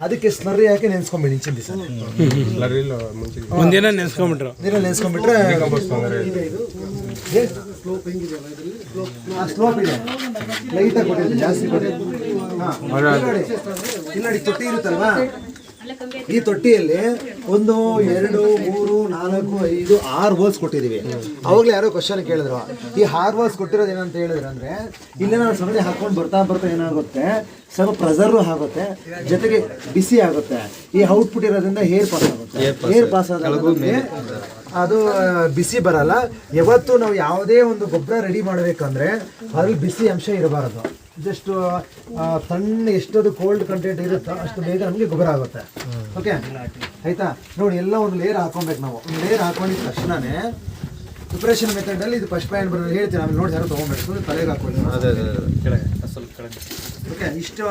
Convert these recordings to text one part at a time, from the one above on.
ಅದಕ್ಕೆ ಸ್ಲರ್ರಿ ಹಾಕಿ ನೆನ್ಸ್ಕೊಂಬಿಡಿ ಇಂಚಿನ ದಿವಸ ಒಂದಿನ ನೆನ್ಸ್ಕೊಂಬಿಟ್ರು. ದಿನ ನೆನ್ಸ್ಕೊಂಡ್ಬಿಟ್ರೆ ಸ್ಲೋಪ್ ಇದೆ. ಲೈಟಾಗಿ ಕೊಟ್ಟಿದೆ ಜಾಸ್ತಿ ಕೊಟ್ಟಿದೆ ಇಲ್ಲ ತೊಟ್ಟಿ ಇರುತ್ತಲ್ವಾ? ಈ ತೊಟ್ಟಿಯಲ್ಲಿ ಒಂದು ಎರಡು ಮೂರು ನಾಲ್ಕು ಐದು ಆರು ಹೋಲ್ಸ್ ಕೊಟ್ಟಿದ್ದೀವಿ. ಅವಾಗಲೇ ಯಾರೋ ಕ್ವಶನ್ ಕೇಳಿದ್ರು ಈ ಆರು ಹೋಲ್ಸ್ ಕೊಟ್ಟಿರೋದು ಏನಂತ ಹೇಳಿದ್ರು ಅಂದ್ರೆ ಇಲ್ಲೇ ನಾವು ಸಮಯ ಹಾಕೊಂಡು ಬರ್ತಾ ಬರ್ತಾ ಏನಾಗುತ್ತೆ ಸ್ವಲ್ಪ ಪ್ರೆಸರ್ವ್ ಆಗುತ್ತೆ ಜೊತೆಗೆ ಬಿಸಿ ಆಗುತ್ತೆ. ಈ ಔಟ್ಪುಟ್ ಇರೋದ್ರಿಂದ ಹೇರ್ ಪಾಸ್ ಆಗುತ್ತೆ. ಹೇರ್ ಪಾಸ್ ಆದಾಗ ಅದು ಬಿಸಿ ಬರಲ್ಲ. ಯಾವತ್ತು ನಾವು ಯಾವುದೇ ಒಂದು ಗೊಬ್ಬರ ರೆಡಿ ಮಾಡಬೇಕಂದ್ರೆ ಅದ್ರಲ್ಲಿ ಬಿಸಿ ಅಂಶ ಇರಬಾರದು. ಜಸ್ಟ್ ತಣ್ಣ ಎಷ್ಟದು ಕೋಲ್ಡ್ ಕಂಟೆಂಟ್ ಇರುತ್ತೋ ಅಷ್ಟು ಬೇಗ ನಮಗೆ ಗೊಬ್ಬರ ಆಗುತ್ತೆ. ಓಕೆ ಆಯ್ತಾ? ನೋಡಿ ಎಲ್ಲ ಒಂದು ಲೇಯರ್ ಹಾಕೊಬೇಕು ನಾವು. ಒಂದು ಲೇಯರ್ ಹಾಕೊಂಡಿದ ತಕ್ಷಣನೇ ಪ್ರಿಪ್ರೇಷನ್ ಮೆಥಡಲ್ಲಿ ಇದು ಫಸ್ಟ್ ಪಾಯಿಂಟ್ ಬರೋದು ಹೇಳ್ತೀನಿ. ಆಮೇಲೆ ನೋಡಿ ಯಾರು ತೊಗೊಬೇಕು ತಲೆಗೆ ಹಾಕೊಳ್ಳಿ. ಓಕೆ ಇಷ್ಟು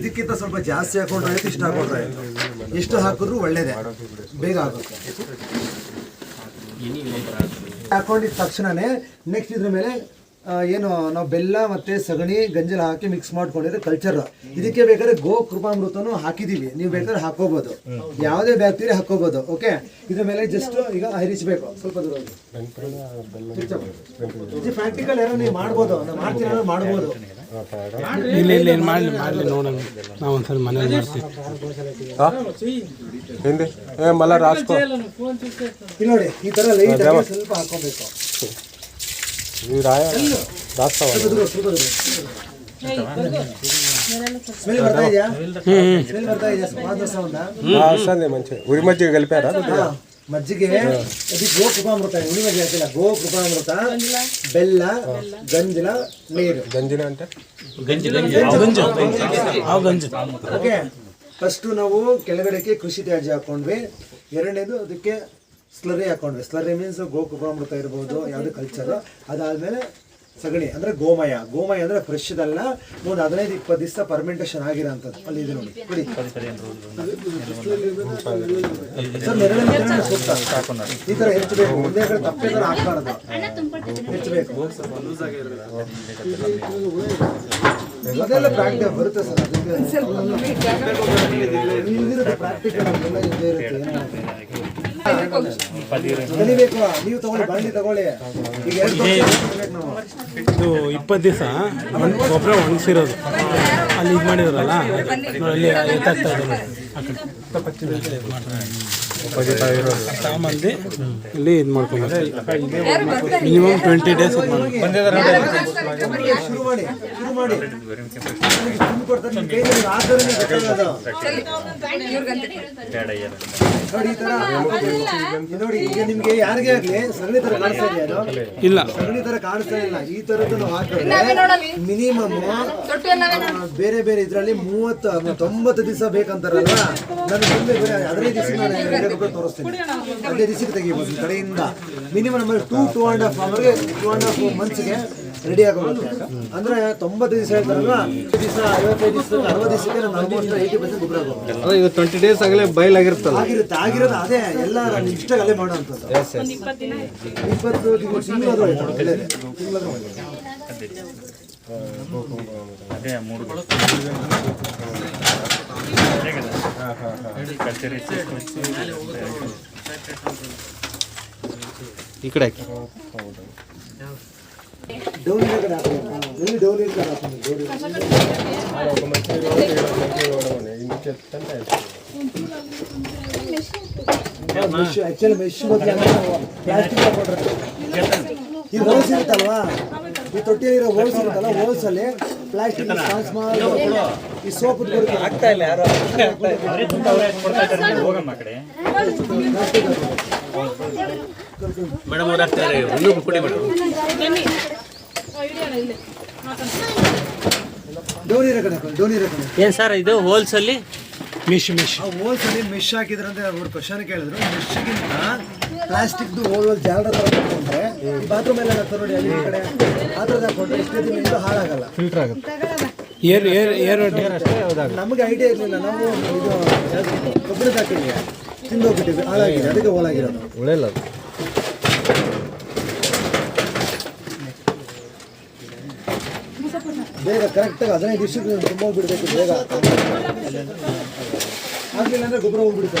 ಇದಕ್ಕಿಂತ ಸ್ವಲ್ಪ ಜಾಸ್ತಿ ಹಾಕೊಂಡ್ರೆ ಆಯ್ತು ಇಷ್ಟು ಹಾಕೊಂಡ್ರೆ ಆಯ್ತು. ಎಷ್ಟು ಹಾಕಿದ್ರು ಒಳ್ಳೇದೇ. ಬೇಗ ಆಗುತ್ತೆ. ಹಾಕೊಂಡಿದ ತಕ್ಷಣನೇ ನೆಕ್ಸ್ಟ್ ಇದ್ರ ಮೇಲೆ ಏನು ನಾವು ಬೆಲ್ಲ ಮತ್ತು ಸಗಣಿ ಗಂಜಲ ಹಾಕಿ ಮಿಕ್ಸ್ ಮಾಡ್ಕೊಂಡಿದ್ರೆ ಕಲ್ಚರ್ ಇದಕ್ಕೆ ಬೇಕಾದ್ರೆ ಗೋ ಕೃಪಾಮೃತನೂ ಹಾಕಿದೀವಿ. ನೀವು ಬೇಕಾದ್ರೆ ಹಾಕೋಬಹುದು ಯಾವುದೇ ಬ್ಯಾಕ್ಟೀರಿಯಾ ಹಾಕೋಬಹುದು ಓಕೆ ಇದ್ರ ಮೇಲೆ ಜಸ್ಟ್ ಈಗ ಹರಿಸಬೇಕು. ಸ್ವಲ್ಪ ದೂರ ಪ್ರಾಕ್ಟಿಕಲ್ ಏನೋ ನೀವು ಮಾಡ್ಬೋದು. ನಾವು ಮಾಡ್ತೀನಿ ಮಾಡ್ಬೋದು. ಇಲ್ಲ ಇಲ್ಲ ಏನು ನಾವು ಮಾಡ್ತೀವಿ. ರಾಜ್ಕೋ ನೋಡಿ ಈ ಥರ ಸ್ವಲ್ಪ ಹಾಕೋಬೇಕು. ఇది రాయ రాస్తావా ಸ್ಮೆಲ್ ಬರ್ತಾ ಇದೆಯಾ ಸ್ಮೆಲ್ ಬರ್ತಾ ಇದೆಯಾ ಮಾತ್ರ ಸೌಂಡ್ వస్తుంది మంచిగా ఉరి మజ్జిగ కలిపారా కొద్దిగా ಮಜ್ಜಿಗೆ ಅದು ಗೋ ಕೃಪಾಮೃತ ಉಳಿ ಮಜ್ಜಿಗೆ ಹಾಕಿಲ್ಲ ಗೋ ಕೃಪಾಮೃತ ಬೆಲ್ಲ ಗಂಜಲ ನೀರು గంజిన అంటే ಅವು ಗಂಜು ಓಕೆ ಫಸ್ಟ್ ನಾವು ಕೆಳಗಡೆಗೆ ಕೃಷಿ ತ್ಯಾಜ್ಯ ಹಾಕೊಂಡ್ವಿ ಎರಡನೇದು ಅದಕ್ಕೆ ಸ್ಲರಿ ಹಾಕೊಂಡ್ವಿ ಸ್ಲರಿ ಮೀನ್ಸ್ ಗೋ ಕೃಪಾಮೃತ ಇರ್ಬೋದು ಯಾವುದು ಕಲ್ಚರ್ ಅದಾದ್ಮೇಲೆ ಸಗಣಿ ಅಂದ್ರೆ ಗೋಮಯ. ಗೋಮಯ ಅಂದ್ರೆ ಫ್ರೆಶ್ ಅಲ್ಲ ಒಂದು ಹದಿನೈದು ಇಪ್ಪತ್ತು ದಿವಸ ಪರ್ಮೆಂಟೇಷನ್ ಆಗಿರೋಂಥದ್ದು ಅಲ್ಲಿ ಇದೆ ನೋಡಿ. ಬಿಡಿ. ಸರ್ ಸೂಕ್ತ. ಈ ತರ ಹೆಚ್ಚಬೇಕು ಒಂದೇ ಕಡೆ ತಪ್ಪೇ ತರ ಹಾಕ್ಬಾರ್ದು. ಹೆಚ್ಚಬೇಕು ಅದೆಲ್ಲ ಪ್ರಾಕ್ಟಿಕಲ್ ಬರುತ್ತೆ ಸರ್ ಅದಕ್ಕೆ ಪ್ರಾಕ್ಟಿಕಲ್ ಇದ್ದೇ ಇರುತ್ತೆ. ಕಲಿಬೇಕು ನೀವು ತಗೊಳ್ಳಿ ಬಾಂಡಿ ತಗೊಳ್ಳಿ ಈಗ ಎರಡು ವರ್ಷ ಕಲಿಬೇಕು ನಾವು ಇದು ಇಪ್ಪತ್ತು ದಿವಸ ಗೊಬ್ಬರ ಒಣಗಿಸಿರೋದು ಅಲ್ಲಿ ಇದು ಮಾಡಿದ್ರಲ್ಲ ಅಲ್ಲಿ ಎತ್ತಾಗ್ತಾ ಇದೆ ನೋಡಿ. ಆ ಕಡೆ. ತಗೊಂಬಂದು ಇಲ್ಲಿ ಇದು ಮಾಡ್ಕೊಂಡು ಮಿನಿಮಮ್ ಟ್ವೆಂಟಿ ಡೇಸ್ ಇದು. ನೋಡಿ ಈಗ ನಿಮ್ಗೆ ಯಾರಿಗೇ ಆಗ್ಲಿ ಸಗಣಿ ತರ ಕಾಣಿಸ್ತಾ ಇದೆಯಾ ಅದು ಇಲ್ಲ. ಸಗಣಿ ತರ ಕಾಣಿಸ್ತಾ ಇಲ್ಲ ಈ ತರದ್ದು ನಾವು ಹಾಕಿದ್ರೆ ಮಿನಿಮಮ್ ಬೇರೆ ಬೇರೆ ಇದ್ರಲ್ಲಿ ಮೂವತ್ತು ತೊಂಬತ್ತು ದಿವಸ ಬೇಕಂತಾರಲ್ಲ ನಾನು ಸುಮ್ಮನೆ ಬೇರೆ ಹದಿನೈದು ದಿವಸ ನಾನು ಬಗ್ಗೆ ತೋರಿಸ್ತೀನಿ. ಅದೇ ದಿವಸಕ್ಕೆ ತೆಗಿಬೋದು. ಕಡೆಯಿಂದ ಮಿನಿಮಮ್ ನಮ್ಮಲ್ಲಿ ಟೂ ಟೂ ಆ್ಯಂಡ್ ಹಾಫ್ ಅವರ್ಗೆ ಟೂ ಆ್ಯಂಡ್ ಹಾಫ್ ಮಂತ್ಸ್ಗೆ ರೆಡಿ ಆಗೋಗುತ್ತೆ. ಅಂದರೆ ತೊಂಬತ್ತು ದಿವಸ ಹೇಳ್ತಾರಲ್ಲ ದಿವಸ ಐವತ್ತೈದು ದಿವಸ ಅರವತ್ತು ದಿವಸಕ್ಕೆ ನಾನು ಆಲ್ಮೋಸ್ಟ್ ಏಯ್ಟಿ ಪರ್ಸೆಂಟ್ ಗೊಬ್ಬರ ಆಗೋದು ಇದು ಟ್ವೆಂಟಿ ಡೇಸ್ ಆಗಲೇ ಬಯಲಾಗಿರುತ್ತಲ್ಲ ಆಗಿರುತ್ತೆ. ಆಗಿರೋದು ಅದೇ ಎಲ್ಲ ನಾನು ಇಷ್ಟಾಗ ಅಲ್ಲೇ ಮಾಡುವಂಥದ್ದು. ಇಪ್ಪತ್ತು ತಿಂಗಳು ತಿಂಗಳು ಒಳ್ಳೇದು ತಿಂಗಳು ಒಳ್ಳೇದು ಈ ಕಡೆ ಪ್ಲಾಸ್ಟಿಕ್ ಈ ಹೋಲ್ಸ್ ಇರುತ್ತಲ್ವಾ? ಈ ತೊಟ್ಟಿಯಲ್ಲಿರೋ ಹೋಲ್ಸ್ ಇರುತ್ತಲ್ಲ ಹೋಲ್ಸಲ್ಲಿ ಪ್ಲಾಸ್ಟಿಕ್ ಸ್ಮಾಲ್ ಈ ಸೋಪ್ ಆಗ್ತಾ ಇಲ್ಲ ಯಾರು. ಮೇಡಮ್ ಅವ್ರು ಕೊಡಿ ಮೇಡಮ್ ಡೌನ್ ಏನು ಸರ್ ಇದು ಹೋಲ್ಸಲ್ಲಿ? ಮಿಶ್ ಮಿಶ್. ಹೋಲ್ಸಲ್ಲಿ ಮೆಶ್ ಹಾಕಿದ್ರಂತೆ ಅವ್ರು ಕ್ವಶನ್ ಕೇಳಿದ್ರು. ಮೆಶ್ಗಿಂತ ಪ್ಲಾಸ್ಟಿಕ್ದು ಹೋಲ್ ಜಾಲದ ಥರ ಹಾಕೊಂಡ್ರೆ ಬಾತ್ರೂಮ್ ಎಲ್ಲ ಹಾಕ್ತಾರೆ ನೋಡಿ ಅಲ್ಲಿ ಈ ಕಡೆ ಆ ಥರದ್ದು ಹಾಕೊಂಡ್ರೆ ಎಷ್ಟು ದಿನ ಹಾಳಾಗಲ್ಲ. ಫಿಲ್ಟರ್ ಆಗುತ್ತೆ. ಏರ್ ಏರ್ ಏರ್ ನಮಗೆ ಐಡಿಯಾ ಇರಲಿಲ್ಲ ನಾವು ಇದು ಗೊಬ್ಬರದ ಹಾಕಿದ್ವಿ ತಿಂದು ಹೋಗ್ಬಿಟ್ಟಿದ್ವಿ ಹಾಳಾಗಿದೆ ಅದಕ್ಕೆ ಹೋಲಾಗಿರೋದು ಒಳ್ಳೆಯಲ್ಲ ಅದು. ಬೇಗ ಕರೆಕ್ಟಾಗಿ ಹದಿನೈದು ದಿವಸಕ್ಕೆ ತುಂಬ ಬಿಡಬೇಕು ಬೇಗ. ಆಗಲಿಲ್ಲ ಅಂದ್ರೆ ಗೊಬ್ಬರ ಹೋಗ್ಬಿಡುತ್ತೆ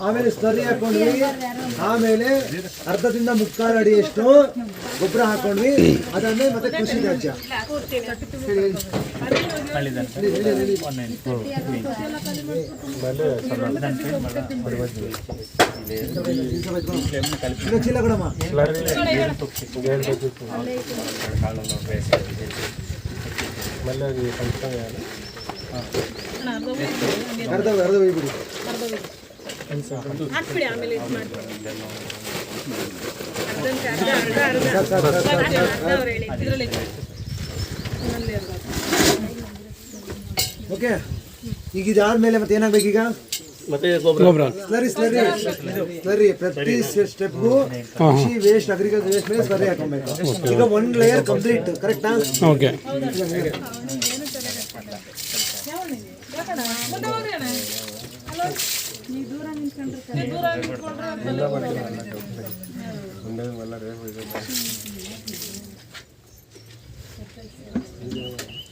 ಆಮೇಲೆ ಸ್ಲರಿ ಹಾಕೊಂಡ್ವಿ. ಆಮೇಲೆ ಅರ್ಧದಿಂದ ಮುಕ್ಕಾಲು ಅಡಿಯಷ್ಟು ಗೊಬ್ಬರ ಹಾಕೊಂಡ್ವಿ. ಅದನ್ನೇ ಮತ್ತೆ ಕೃಷಿ ರಾಜ್ಯ ಅರ್ಧ ಅರ್ಧ ಹಾಕ್ಬಿಡಿ ಆಮೇಲೆ ಓಕೆ ಈಗ ಇದಾದ ಮೇಲೆ ಮತ್ತೆ ಏನಾಗ್ಬೇಕು ಈಗ? ಮತ್ತೆ ಗೊಬ್ಬರ. Slurry slurry. ಸ್ಲರಿ ಪ್ರತಿ ಸ್ಟೆಪ್ಗೂ ಕೃಷಿ ವೇಸ್ಟ್ ಅಗ್ರಿಕಲ್ಚರ್ ವೇಸ್ಟ್ ಮೇಲೆ ಸ್ಲರಿ ಹಾಕೊಬೇಕು ಈಗ one layer complete correct okay.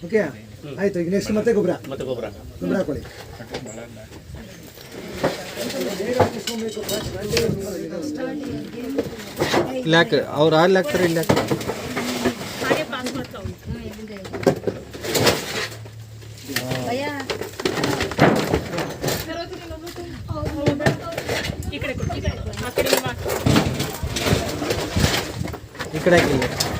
Okay ಆಯ್ತು ಈಗ ನೆಕ್ಸ್ಟ್ ಮತ್ತೆ ಗೊಬ್ಬರ. ಮತ್ತೆ ಗೊಬ್ಬರ. ಗೊಬ್ಬರ ಹಾಕೊಳ್ಳಿ. ಇಲ್ಲಿ ಅವ್ರು ಅಲ್ಲಿ ಹಾಕ್ತಾರೆ ಇಲ್ಲಿ ಹಾಕ್ತಾರೆ ಪಾಸ್ ಮಾಡ್ತಾವ್ ಈ ಕಡೆ ಕೊಡು ಈ ಕಡೆ ಆ ಕಡೆ ನೀವು ಹಾಕಿ. ಈ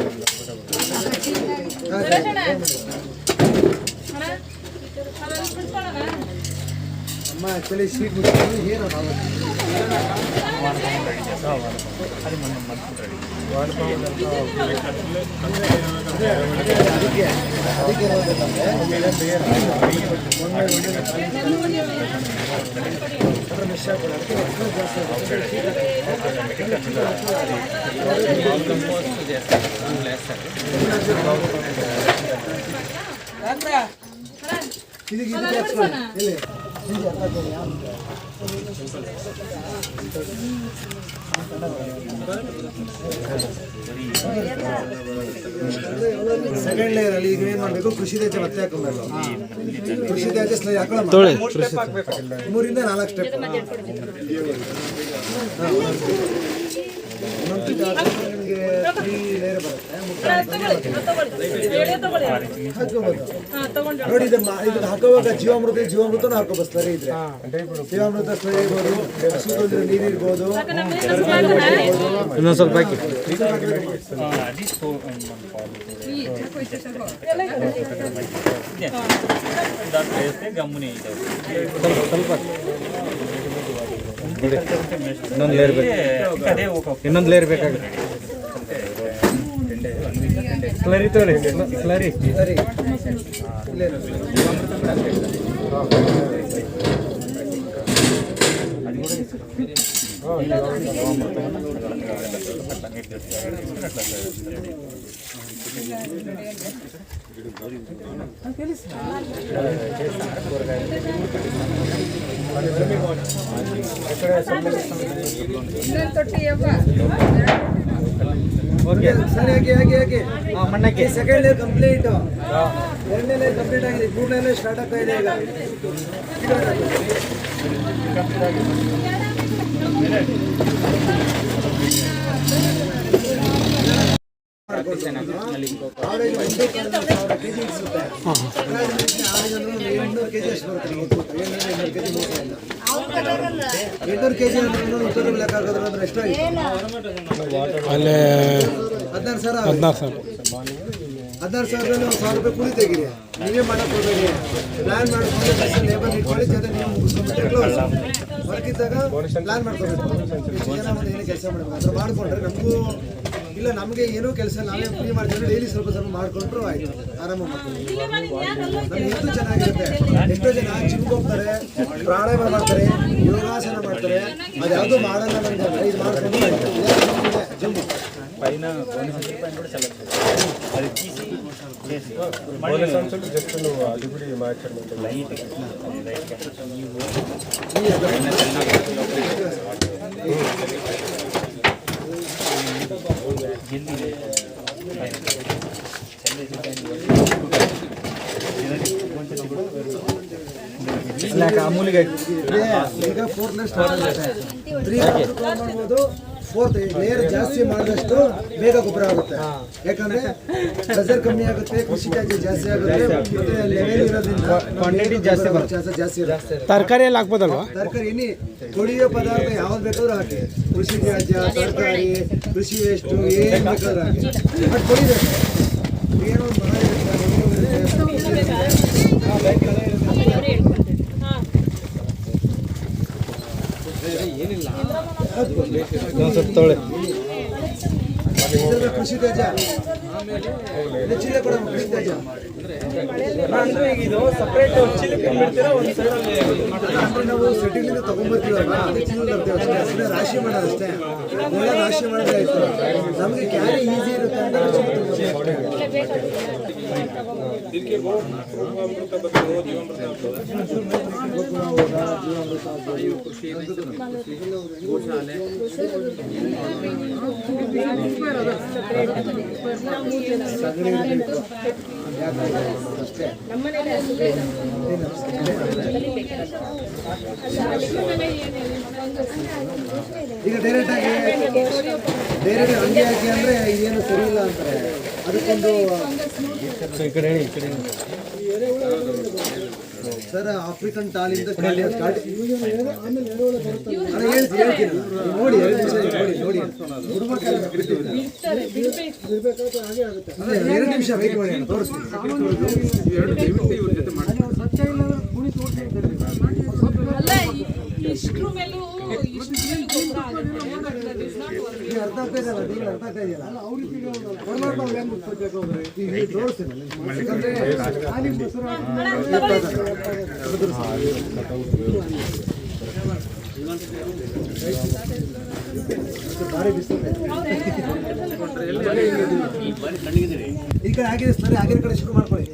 ಆ್ಯಕ್ಚುಲಿ ಸೀಟ್ ಬಿಟ್ಟು ಏನು ಅದಕ್ಕೆ ಅದಕ್ಕೆ ಮಿಸ್ ಇದಕ್ಕೆ ಸೆಕೆಂಡ್ ಲೇಯರ್ ಅಲ್ಲಿ ಈಗ ಏನ್ ಮಾಡ್ಬೇಕು? ಕೃಷಿ ತ್ಯಾಜ್ಯ ಮತ್ತೆ ಹಾಕೊಬೇಕು. ಕೃಷಿ ತ್ಯಾಜ್ಯ ತೊಳಿ ಮೂರಿಂದ ನಾಲ್ಕು ಸ್ಟೆಪ್ ನೋಡಿ ಇದನ್ನ ಹಾಕುವಾಗ ಜೀವಾಮೃತ ಜೀವಾಮೃತನೂ ಹಾಕೋಬಹುದು ಸ್ಲರಿ ಇದ್ರೆ. ಜೀವಾಮೃತ ಸ್ಲರಿ ಇರ್ಬೋದು ಸ್ವಲ್ಪ ಹಾಕಿ. ಸ್ವಲ್ಪ ಇನ್ನೊಂದು ಲೇಯರ್ ಬೇಕು. ಇನ್ನೊಂದು ಲೇಯರ್ ಬೇಕಾಗುತ್ತೆ ಕ್ಲರಿ ತೋರಿ ಸ್ಲರಿ ಅದು ಇಲ್ಲೇ ಇರೋದು. ಸರಿ ಹಾಕಿ ಹಾಕಿ ಹಾಕಿ ಮಣ್ಣಕ್ಕೆ ಸೆಕೆಂಡ್ ಇಯರ್ ಕಂಪ್ಲೀಟ್ ಎರಡನೇ ಇಯರ್ ಕಂಪ್ಲೀಟ್ ಆಗಿದೆ ಮೂರನೇ ಇಯರ್ ಸ್ಟಾರ್ಟ್ ಆಗ್ತಾ ಇದೆ ಈಗ ಎಂಟ್ನೂರು ಕೆ ಜಿ ಲೆಕ್ಕ ಹಾಕಿದ್ರೆ ಅಂದ್ರೆ ಎಷ್ಟಾಗಿದೆ ಅಲ್ಲಿ ಹದಿನಾರು ಸಾವಿರ ಹದಿನಾರು ಸಾವಿರ. ಹದಿನಾರು ಸಾವಿರದಲ್ಲಿ ಒಂದು ಸಾವಿರ ರೂಪಾಯಿ ಕೂಲಿ ತೆಗೀರಿ. ನೀವೇ ಮಾಡಕ್ ಹೋಗಬೇಡಿ. ಮಾಡಿಕೊಂಡು ಲೇಬರ್ ಇಟ್ಕೊಳ್ಳಿ ಜೊತೆ ನೀವು ಮುಗಿಸ್ಕೊಂಡ್ಬಿಟ್ಟು ಕ್ಲೋಸ್ ಹೊರಗಿದ್ದಾಗ ಪ್ಲಾನ್ ಮಾಡ್ಕೋಬೇಕು. ಏನೇ ಕೆಲಸ ಮಾಡಬೇಕು. ಅದ್ರ ಮಾಡಿಕೊಂಡ್ರೆ ನಮಗೂ ಇಲ್ಲ ನಮಗೆ ಏನೂ ಕೆಲಸ ನಾವೇ ಫ್ರೀ ಮಾಡ್ತೀವಿ ಡೈಲಿ ಸ್ವಲ್ಪ ಸ್ವಲ್ಪ ಮಾಡಿಕೊಂಡ್ರು ಆಯ್ತು. ಆರಾಮ ಮಾಡ್ತೀವಿ ಎಷ್ಟು ಚೆನ್ನಾಗಿರುತ್ತೆ. ಎಷ್ಟೋ ಜನ ಜಿಮ್ಗೆ ಪ್ರಾಣಾಯಾಮ ಮಾಡ್ತಾರೆ ಯೋಗಾಸನ ಮಾಡ್ತಾರೆ. ಅದು ಯಾವುದೂ ಮಾಡಲ್ಲ ನಮಗೆ ಇದು ಮಾಡ್ಕೊಂಡು ಜಿಮ್ ಸೆಲೆಕ್ಟ್ ಅದಕ್ಕೆ ಅಮೂಲಿಗೆ ಇದೆ. ಈಗ ಫೋರ್ತ್ ಸ್ಟಾರ್ಟ್ ಆಗುತ್ತೆ ತ್ರೀ ಮಾಡ್ಬೋದು ಫೋರ್ತ್ ಲೇಯರ್ ಜಾಸ್ತಿ ಮಾಡಿದಷ್ಟು ಬೇಗ ಗೊಬ್ಬರ ಆಗುತ್ತೆ. ಯಾಕಂದ್ರೆ ಪ್ರೆಸರ್ ಕಮ್ಮಿ ಆಗುತ್ತೆ ಕೃಷಿ ತ್ಯಾಜ್ಯ ಜಾಸ್ತಿ ಆಗುತ್ತೆ ಮತ್ತೆ ಲೆವೆಲ್ ಇರೋದ್ರಿಂದ ಕ್ವಾಂಟಿಟಿ ಜಾಸ್ತಿ ಬರುತ್ತೆ. ಜಾಸ್ತಿ ಇರುತ್ತೆ. ತರಕಾರಿ ಎಲ್ಲ ಹಾಕ್ಬೋದಲ್ವಾ? ತರಕಾರಿ ಇನ್ನಿ ತೊಳೆಯೋ ಪದಾರ್ಥ ಯಾವ್ದು ಬೇಕಾದ್ರೂ ಹಾಕಿ. ಕೃಷಿ ತ್ಯಾಜ್ಯ ತರಕಾರಿ ಕೃಷಿ ವೇಸ್ಟು ಏನು ಬೇಕಾದ್ರೂ ಹಾಕಿ. ಬಟ್ ತೊಳಿಬೇಕು. ಏನೋ ಒಂದು ಮರ ಇರುತ್ತೆ, ಮಣ್ಣು ಇರುತ್ತೆ, ಆ, ಬೆಳೆ ಇರುತ್ತೆ. ಸ್ವಲ್ಪ ತೊಳೆ ಇದೆಲ್ಲ ಕೃಷಿ ಈಗ ಇದು ಚೀಲ ಕೂಡ ಕೃಷಿ ತ್ಯಾಜ್ಯ ಅಂದ್ರೆ ನಾವು ಸಿಟಿಲಿಂದ ತಗೊಂಡ್ಬರ್ತೀವಲ್ಲ ಅದೇ ಚೀಲ ತರ್ತೀವಿ ಅಷ್ಟೇ. ಸುಮ್ಮನೆ ರಾಶಿ ರಾಶಿ ಮಾಡಿದ್ರೆ ಆಯ್ತು. ನಮಗೆ ಕ್ಯಾರಿ ಈಸಿ ಇರುತ್ತೆ ಅಂತ. ಅಷ್ಟೇ ಈಗ ಡೈರೆಕ್ಟ್ ಆಗಿ ಡೈರೆಕ್ಟ್ ಹಂಗೆ ಹಾಕಿ ಅಂದ್ರೆ ಇದೇನು ಸರಿ ಇಲ್ಲ ಅಂತಾರೆ. ಅದಕ್ಕೊಂದು ಸರ್ ಆಫ್ರಿಕನ್ ಟಾಲಿಂದ ಸ್ಟಾರ್ಟ್ ಹೇಳ್ತೀನಿ ನೋಡಿ ನೋಡಿ ನೋಡಿ. ಹಾಗೆ ಆಗುತ್ತೆ. ಎರಡು ನಿಮಿಷ ವೇಟ್ ಮಾಡಿ ಅಣ್ಣ, ತೋರಿಸ್ತೀನಿ. ಅಲ್ಲ ಇಷ್ಟ್ರ ಮೇಲೂ ಅರ್ಥ ಆಗ್ತಾ ಇದೆಯಲ್ಲ ಅರ್ಥ ಆಗ್ತಾ ಇದೆಯಲ್ಲ ಅವ್ರಿಗೆ ತೋರಿಸ್ತೀನಿ. ಯಾಕಂದ್ರೆ ಈ ಕಡೆ ಆಗಿದೆ ಸರಿ ಆಗಿನ ಕಡೆ ಶುರು ಮಾಡ್ಕೊಳ್ಳಿ.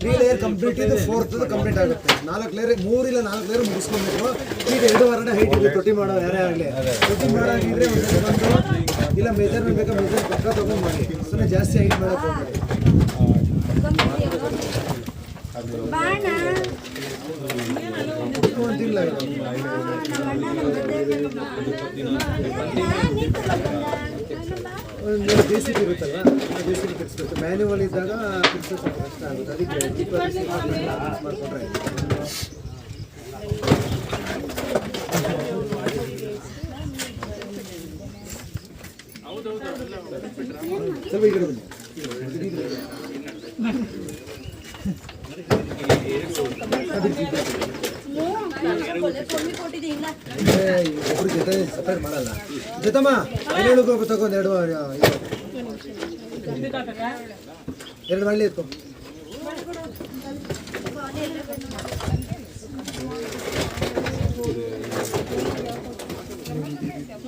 ತ್ರೀ ಲೇಯರ್ ಕಂಪ್ಲೀಟ್ ಇದು ಫೋರ್ತ್ ಕಂಪ್ಲೀಟ್ ಆಗುತ್ತೆ. ನಾಲ್ಕು ಲೇಯರ್ ಮೂರು ಇಲ್ಲ ನಾಲ್ಕು ಲೇಯರ್ ಮುಗಿಸ್ಕೊಬೇಕು ಈಗ ಎರಡು ವಾರನೇ ಹೈಟ್ ಇದೆ ತೊಟ್ಟಿ ಮಾಡೋ ಯಾರೇ ಆಗಲಿ, ತೊಟ್ಟಿ ಮಾಡೋದಿದ್ರೆ ಒಂದು ಇಲ್ಲ ಮೆಜರ್ಮೆಂಟ್ ಬೇಕಾ ಮೆಜರ್ ಪಕ್ಕ ತೊಗೊಂಡು ಮಾಡಿ ಸುಮ್ಮನೆ ಜಾಸ್ತಿ ಹೈಟ್ ಮಾಡಕ್ಕೆ ಹೋಗ್ಬೇಡಿ. ಒಂದು ತಿಂಗಳಾಗಿದೆ ಸಿ ಇರುತ್ತಲ್ಲ ಜೆ ಸಿ ಬಿ ತಿರ್ಸ್ಬೇಕು ಮ್ಯಾನ್ಯುವಲ್ ಇದ್ದಾಗ ಸ್ವಲ್ಪ ಕಷ್ಟ ಆಗುತ್ತೆ. ಅದಕ್ಕೆ ಮಾಡ್ಕೊಂಡ್ರೆ ಸ್ವಲ್ಪ ಅಂದ್ರೆ ಒಬ್ರು ಜೊತೆ ಸಪರೇಟ್ ಮಾಡಲ್ಲ ಜೊತಮ್ಮ ಏನೇಳು ಎರಡು. ಎರಡು ಮಳ್ಳಿ ಇತ್ತು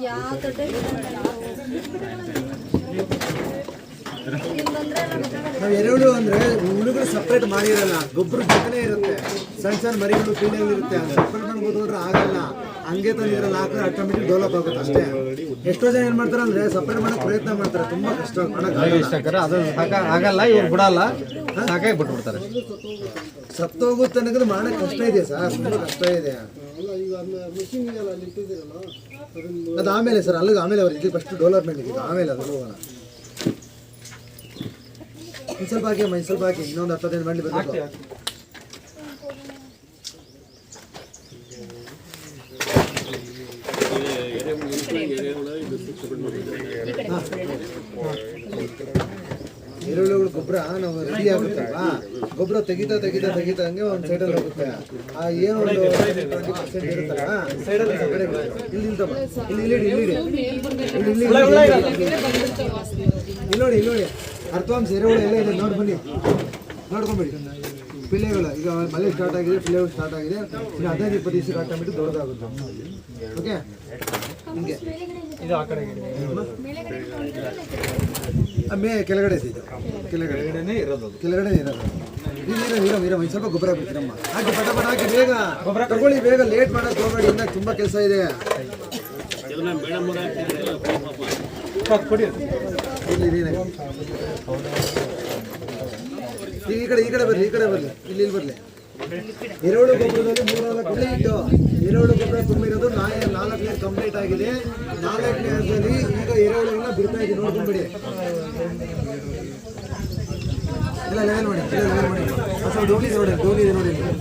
ಯಾವ ನಾವು ಎರಡು ಅಂದ್ರೆ ಹುಡುಗರು ಸಪ್ರೇಟ್ ಮಾಡಿರಲ್ಲ ಗೊಬ್ಬರ ಜೊತೆನೇ ಇರುತ್ತೆ. ಸಣ್ಣ ಸಣ್ಣ ಮರಿಗಳು ಪೀಳಿಗಳು ಇರುತ್ತೆ. ಅದು ಸಪ್ರೇಟ್ ಮಾಡಿ ಕೂತ್ಕೊಂಡ್ರೆ ಆಗಲ್ಲ. ಹಂಗೆ ತಂದು ಇದ್ರಲ್ಲಿ ಹಾಕಿದ್ರೆ ಆಟೋಮೆಟಿಕ್ ಡೆವಲಪ್ ಆಗುತ್ತೆ ಅಷ್ಟೇ. ಎಷ್ಟೋ ಜನ ಏನ್ ಮಾಡ್ತಾರೆ ಅಂದ್ರೆ ಸಪ್ರೇಟ್ ಮಾಡಕ್ ಪ್ರಯತ್ನ ಮಾಡ್ತಾರೆ. ತುಂಬಾ ಕಷ್ಟ ಮಾಡಕ್ ಇಷ್ಟಕ್ಕರ ಅದು ಸಾಕ ಆಗಲ್ಲ ಇವ್ರು ಬಿಡಲ್ಲ. ಸಾಕಾಗಿ ಬಿಟ್ಬಿಡ್ತಾರೆ. ಸತ್ತೋಗುತ್ತೆ ಅನ್ನೋದು ಮಾಡಕ್ ಕಷ್ಟ ಇದೆ ಸರ್. ತುಂಬಾ ಕಷ್ಟ ಇದೆ. ಅದು ಆಮೇಲೆ ಸರ್ ಅಲ್ಲಿಗೆ ಆಮೇಲೆ ಅವ್ರಿಗೆ ಫಸ್ಟ್ ಡೆವಲಪ್ಮೆಂಟ್ ಇದೆ ಆಮೇಲೆ ಅದು ಹೋಗೋಣ. ಇನ್ನು ಸ್ವಲ್ಪ ಹಾಕಿ ಅಮ್ಮ ಇನ್ನು ಸ್ವಲ್ಪ ಹಾಕಿ ಇನ್ನೊಂದು ಹತ್ತು ಹದಿನೈದು ಮಾಡಿ ಬರಬೇಕು. ಈರುಳ್ಳಿಗಳು ಗೊಬ್ಬರ ನಾವು ರೆಡಿ ಆಗುತ್ತಲ್ವಾ ಗೊಬ್ಬರ ತೆಗಿತಾ ತೆಗಿತಾ ತೆಗಿತಾ ಹಂಗೆ ಒಂದು ಸೈಡಲ್ಲಿ ಹೋಗುತ್ತೆ. ಆ ಏನು ಒಂದು ಟ್ವೆಂಟಿ ಪರ್ಸೆಂಟ್ ಇರುತ್ತಲ್ಲ ಸೈಡಲ್ಲಿ ಇಲ್ಲಿ ಇಲ್ಲಿ ಇಲ್ಲಿ ಇಲ್ಲಿ ಇಲ್ಲಿ ಇಲ್ಲಿ ನೋಡಿ ಇಲ್ಲಿ ನೋಡಿ. ಅರ್ಥವಾಂಶ ಎರೆಹುಳು ಎಲ್ಲ ಇದೆ. ನೋಡಿ ಬನ್ನಿ. ನೋಡ್ಕೊಂಬಿಡಿ. ಪಿಲ್ಲೆಗಳು ಈಗ ಮಳೆ ಸ್ಟಾರ್ಟ್ ಆಗಿದೆ ಪಿಲ್ಲೆಗಳು ಸ್ಟಾರ್ಟ್ ಆಗಿದೆ. ಇನ್ನು ಹದಿನೈದು ಇಪ್ಪತ್ತು ದಿವಸಕ್ಕೆ ಬಿಟ್ಟು ದೊಡ್ಡದಾಗುತ್ತೆ. ಓಕೆ ಹಿಂಗೆ. ಇದು ಆ ಕಡೆ ಆ ಮೇ ಕೆಳಗಡೆ ಇದೆ ಇದು. ಕೆಳಗಡೆ. ಇರೋದು. ಕೆಳಗಡೆ ಇರೋದು. ಇದು ಇರೋ ಇರೋ ಒಂದು ಸ್ವಲ್ಪ ಗೊಬ್ಬರ ಬಿಡ್ತೀರಮ್ಮ ಹಾಕಿ ಪಟ ಪಟ ಹಾಕಿ ಬೇಗ. ಗೊಬ್ಬರ ತಗೊಳ್ಳಿ ಬೇಗ. ಲೇಟ್ ಮಾಡೋದು ಹೋಗಬೇಡಿ. ಇನ್ನ ತುಂಬಾ ಕೆಲಸ ಇದೆ. ಇದನ್ನ ಇಲ್ಲಿ ಈಗ ಈ ಕಡೆ ಈ ಕಡೆ ಬರ್ಲಿ, ಈ ಕಡೆ ಬರ್ಲಿ. ಇಲ್ಲಿ ಇಲ್ಲಿ ಬರ್ಲಿ. ಎರೆಹುಳು ಗೊಬ್ಬರದಲ್ಲಿ ಮೂರು ಇಟ್ಟು ಎರೆಹುಳು ಗೊಬ್ಬರ ತುಂಬಿರೋದು ನಾಳೆ ನಾಲ್ಕನೇ ಕಂಪ್ಲೀಟ್ ಆಗಿದೆ. ನಾಲ್ಕು ಲೇಯರ್ದಲ್ಲಿ ಈಗ ಎರೆಹುಳುಗಳನ್ನ ಬಿಡ್ತಾ ಇದ್ದೀವಿ ನೋಡ್ಕೊಂಡ್ಬಿಡಿ ಇಲ್ಲ ಲೆವೆಲ್ ಮಾಡಿ? ನೋಡಿ ಲೆವೆಲ್ ನೋಡಿ ಡೋಲಿ ನೋಡಿ. ಇಲ್ಲಿ.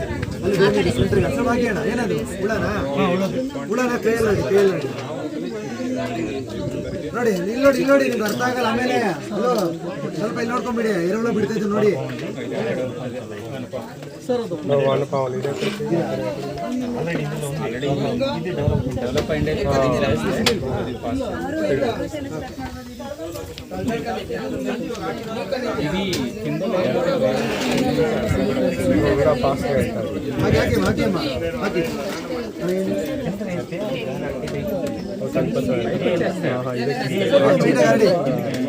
ಅಲ್ಲಿ ಡೋಲಿ ಸೆಂಟ್ರಿಗೆ. ಅಸಲು ಹಾಕಿ ಏನದು? ಹುಳನ? ಹುಳನ ಕೈಯಲ್ಲಿ ಕೈಯಲ್ಲಿ ನೋಡಿ, ಇಲ್ಲಿ ನೋಡಿ ಇಲ್ಲಿ ನೋಡಿ, ನಿಮ್ಗೆ ಅರ್ಥ ಆಗಲ್ಲ, ಆಮೇಲೆ ಅಲ್ಲೋ, ಸ್ವಲ್ಪ ಇಲ್ಲಿ ನೋಡ್ಕೊಂಬಿಡಿ ಎರವಳು ಬಿಡ್ತೈತೆ ನೋಡಿ. ಹಾಗೆ ಹಾಕಿ ಹಾಕಿ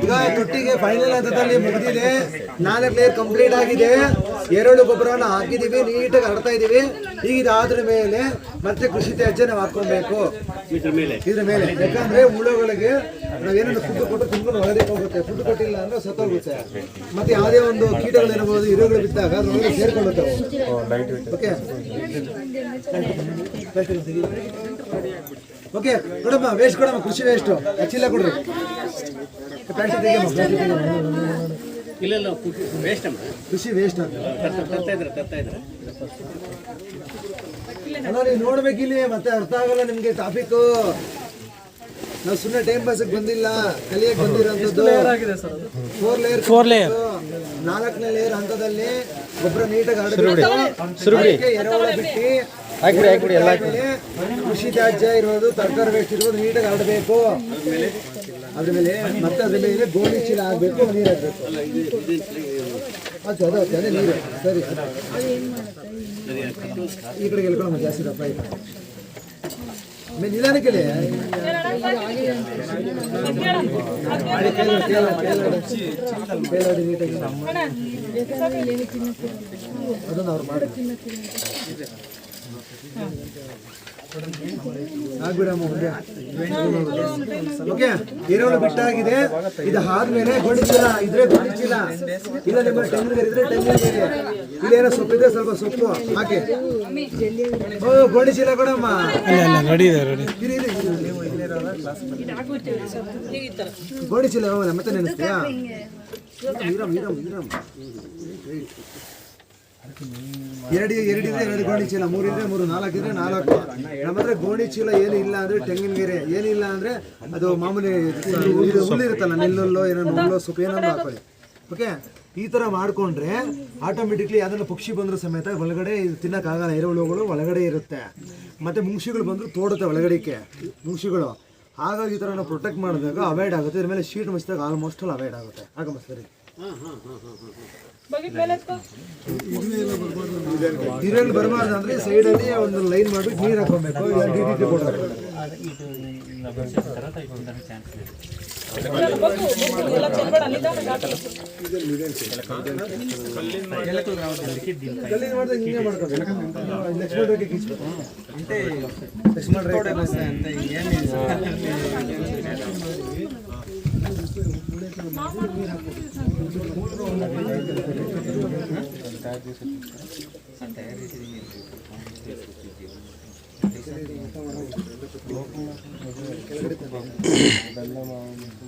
ಈಗ ತುಟ್ಟಿಗೆ ಫೈನಲ್ ಹಂತದಲ್ಲಿ ಮುಗಿದಿದೆ. ನಾಲ್ಕು ಲೇಯರ್ ಕಂಪ್ಲೀಟ್ ಆಗಿದೆ. ಎರಡು ಗೊಬ್ಬರವನ್ನು ಹಾಕಿದೀವಿ ನೀಟಾಗಿ ಹರಡ್ತಾ ಇದೀವಿ ಈಗ ಇದಾದ್ರ ಮೇಲೆ ಮತ್ತೆ ಕೃಷಿ ತ್ಯಾಜ್ಯ ನಾವು ಹಾಕೊಬೇಕು ಇದ್ರ ಮೇಲೆ. ಯಾಕಂದ್ರೆ ಹುಳುಗಳಿಗೆ ನಾವೇನಾದ್ರು ಫುಡ್ ಕೊಟ್ಟು ತುಂಬ ಒಳಗೆ ಹೋಗುತ್ತೆ. ಫುಡ್ ಕೊಟ್ಟಿಲ್ಲ ಅಂದ್ರೆ ಸತ್ತೋಗುತ್ತೆ. ಮತ್ತೆ ಯಾವುದೇ ಒಂದು ಕೀಟಗಳಿರ್ಬೋದು ಇರುಗಳು ಬಿದ್ದಾಗ ಅದ್ರೊಳಗೆ ಸೇರ್ಕೊಳ್ಳುತ್ತೆ ಓಕೆ ಓಕೆ ಕೊಡಮ್ಮ ವೇಸ್ಟ್ ಕೊಡಮ್ಮ ಕೃಷಿ ವೇಸ್ಟ್ ಚೀಲ ಕೊಡ್ರಿ. ಇಲ್ಲ ಇಲ್ಲ ವೇಸ್ಟ್ ಅಮ್ಮ. ಕೃಷಿ ವೇಸ್ಟ್ ಅಂತ. ತರ್ತಾ- ಇದ್ರೆ ತರ್ತಾ ಇದ್ರೆ ಅಲ್ಲ ನೀವು ನೋಡ್ಬೇಕಿಲ್ಲಿ ಮತ್ತೆ ಅರ್ಥ ಆಗಲ್ಲ ನಿಮ್ಗೆ ಟಾಪಿಕ್ ನಾವು ಸುಮ್ಮನೆ ಟೈಮ್ ಪಾಸ್ ಬಂದಿಲ್ಲ ಕಲಿಯಕ್ ಬಂದಿರೋಂಥದ್ದು. ಫೋರ್ ಲೇಯರ್ ಫೋರ್ ಲೇಯರ್ ನಾಲ್ಕನೇ ಲೇಯರ್ ಹಂತದಲ್ಲಿ ಗೊಬ್ಬರ ನೀಟಾಗಿ ಹರಡಿ ಎರೆಹುಳ ಬಿಟ್ಟು ಹಾಕ್ಬಿಡಿ ಹಾಕ್ಬಿಡಿ, ಎಲ್ಲ ಕೃಷಿ ತ್ಯಾಜ್ಯ ಇರೋದು ತರಕಾರಿ ವೇಸ್ಟ್ ಇರೋದು ನೀಟಾಗಿ ಆಡಬೇಕು. ಅದ್ರ ಮೇಲೆ ಮತ್ತೆ ಅದ್ರ ಮೇಲೆ ಗೋಲಿ ಚೀಲ ಆಗಬೇಕು, ನೀರು ಹಾಕಬೇಕು ಅದು ಅದು ಅದೇ ನೀರು. ಸರಿ ಈ ಕಡೆಗೆ ಎಳ್ಕೊಳ್ಳೋಣ ಜಾಸ್ತಿ ದಪ್ಪ ಇದೆ ಆಮೇಲೆ ನಿಧಾನಕ್ಕೆ ನೀಟಾಗಿ. ಅದನ್ನು ಅವ್ರು ಮಾಡಿ ಓಕೆ ಈರುಳ್ಳಿ ಬಿಟ್ಟಾಗಿದೆ. ಇದು ಆದ್ಮೇಲೆ ಗೋಣಿ ಚೀಲ ಇದ್ರೆ ಗೋಣಿ ಚೀಲ ಇಲ್ಲ ನಿಮ್ಮ ಟೆಂಗಿನ ಇದ್ರೆ ಟೆಂಗಿನ ಇದೆ ಇಲ್ಲೇನೋ ಸೊಪ್ಪಿದೆ ಸ್ವಲ್ಪ ಸೊಪ್ಪು. ಹಾಕಿ ಓ ಗೋಣಿ ಚೀಲ ಕೊಡಮ್ಮ ಇದೆ. ಗೋಣಿ ಚೀಲ ಮತ್ತೆ ನೆನೆಸ್ತೀಯಾ? ಈರಮ್ ಈರಮ್ ಈರಮ್ ಎರಡು ಎರಡಿದ್ರೆ ಎರಡು ಗೋಣಿ ಚೀಲ ಮೂರಿದ್ರೆ ಮೂರು, ನಾಲ್ಕು ಇದ್ರೆ ನಾಲ್ಕು. ನಮ್ಮ ಹತ್ರ ಗೋಣಿ ಚೀಲ ಏನು ಇಲ್ಲ ಅಂದ್ರೆ ತೆಂಗಿನ ಗೆರೆ ಏನಿಲ್ಲ ಅಂದ್ರೆ ಅದು ಮಾಮೂಲಿ ಹುಲ್ಲಿರುತ್ತಲ್ಲ ನೆಲ್ಲುಲ್ಲೋ, ಏನೋ ಮುಳ್ಳೋ ಸೊಪ್ಪು ಏನಾದ್ರು ಹಾಕೊಳ್ಳಿ. ಓಕೆ ಈ ತರ ಮಾಡ್ಕೊಂಡ್ರೆ ಆಟೋಮೆಟಿಕ್ಲಿ ಯಾವ್ದಾದ್ರು ಪಕ್ಷಿ ಬಂದ್ರು ಸಮೇತ ಒಳಗಡೆ ತಿನ್ನಕ್ಕಾಗಲ್ಲ ಎರೆಹುಳುಗಳು ಒಳಗಡೆ ಇರುತ್ತೆ. ಮತ್ತೆ ಮುಂಗ್ಸಿಗಳು ಬಂದ್ರು ತೋಡುತ್ತೆ ಒಳಗಡೆಗೆ ಮುಂಗ್ಸಿಗಳು ಹಾಗಾಗಿ ಈ ಥರ ನಾವು ಪ್ರೊಟೆಕ್ಟ್ ಮಾಡಿದಾಗ ಅವಾಯ್ಡ್ ಆಗುತ್ತೆ. ಇದ್ರ ಮೇಲೆ ಶೀಟ್ ಮಸ್ತಾಗ ಆಲ್ಮೋಸ್ಟ್ ಅವಾಯ್ಡ್ ಆಗುತ್ತೆ. ಆಗ ಸರಿ? ನೀರಲ್ಲಿ ಬರಬಾರ್ದು ಅಂದ್ರೆ ಸೈಡ್ ಅಲ್ಲಿ ಒಂದು ಲೈನ್ ಮಾಡಿ ನೀರ್ ಹಾಕೋಬೇಕು ಇಲ್ಲ ರೇಖೆ ಅಂತ ಬಗ್ಗು, ಬಗ್ಗು, ಎಲ್ಲ ಚೆಲ್ಬೇಡ, ನಿಧಾನ ದಾಟಿ. ಕಲ್ಲಿಂದ ಮಾಡಿದ್ರೆ ಹಿಂಗೆ ಮಾಡ್ಕೊಬೇಕು ಲಕ್ಷ್ಮಣ ರೇಖೆ ಕಿಚ್ಬೇಕು ಲಕ್ಷ್ಮಣ ರೇಖೆ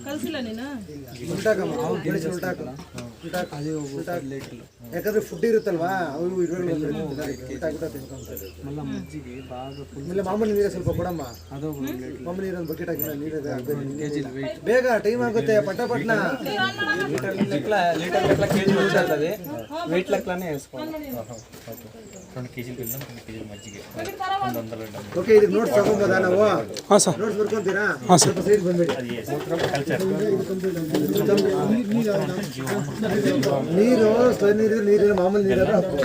ಕಳ್ಸಿಲ್ಲ ನೀನು? ಉಲ್ಟಾಕಮ್ಮ ಉಲ್ಟಾಕ ಉಲ್ಟಾಕ ಉಲ್ಟಾಕ ಯಾಕಂದ್ರೆ ಫುಡ್ ಇರುತ್ತಲ್ವಾ? ಅವರು ಇಲ್ಲ ಮಾಮೂಲಿ ನೀರು ಸ್ವಲ್ಪ ಕೊಡಮ್ಮ. ಮಾಮೂಲಿ ನೀರೊಂದು ಬಕೆಟ್ ಹಾಕಿ ನೀರಿದೆ ಬೇಗ ಟೈಮ್ ಆಗುತ್ತೆ ಪಟ್ಟ ಪಟ್ನ. ಓಕೆ ನಾವು? ಸ್ವಲ್ಪ ನೀರು ಸ್ಲೋ ನೀರು. ನೀರಿನ ಮಾಮೂಲಿ ನೀರಾದ್ರೆ ಹಾಕು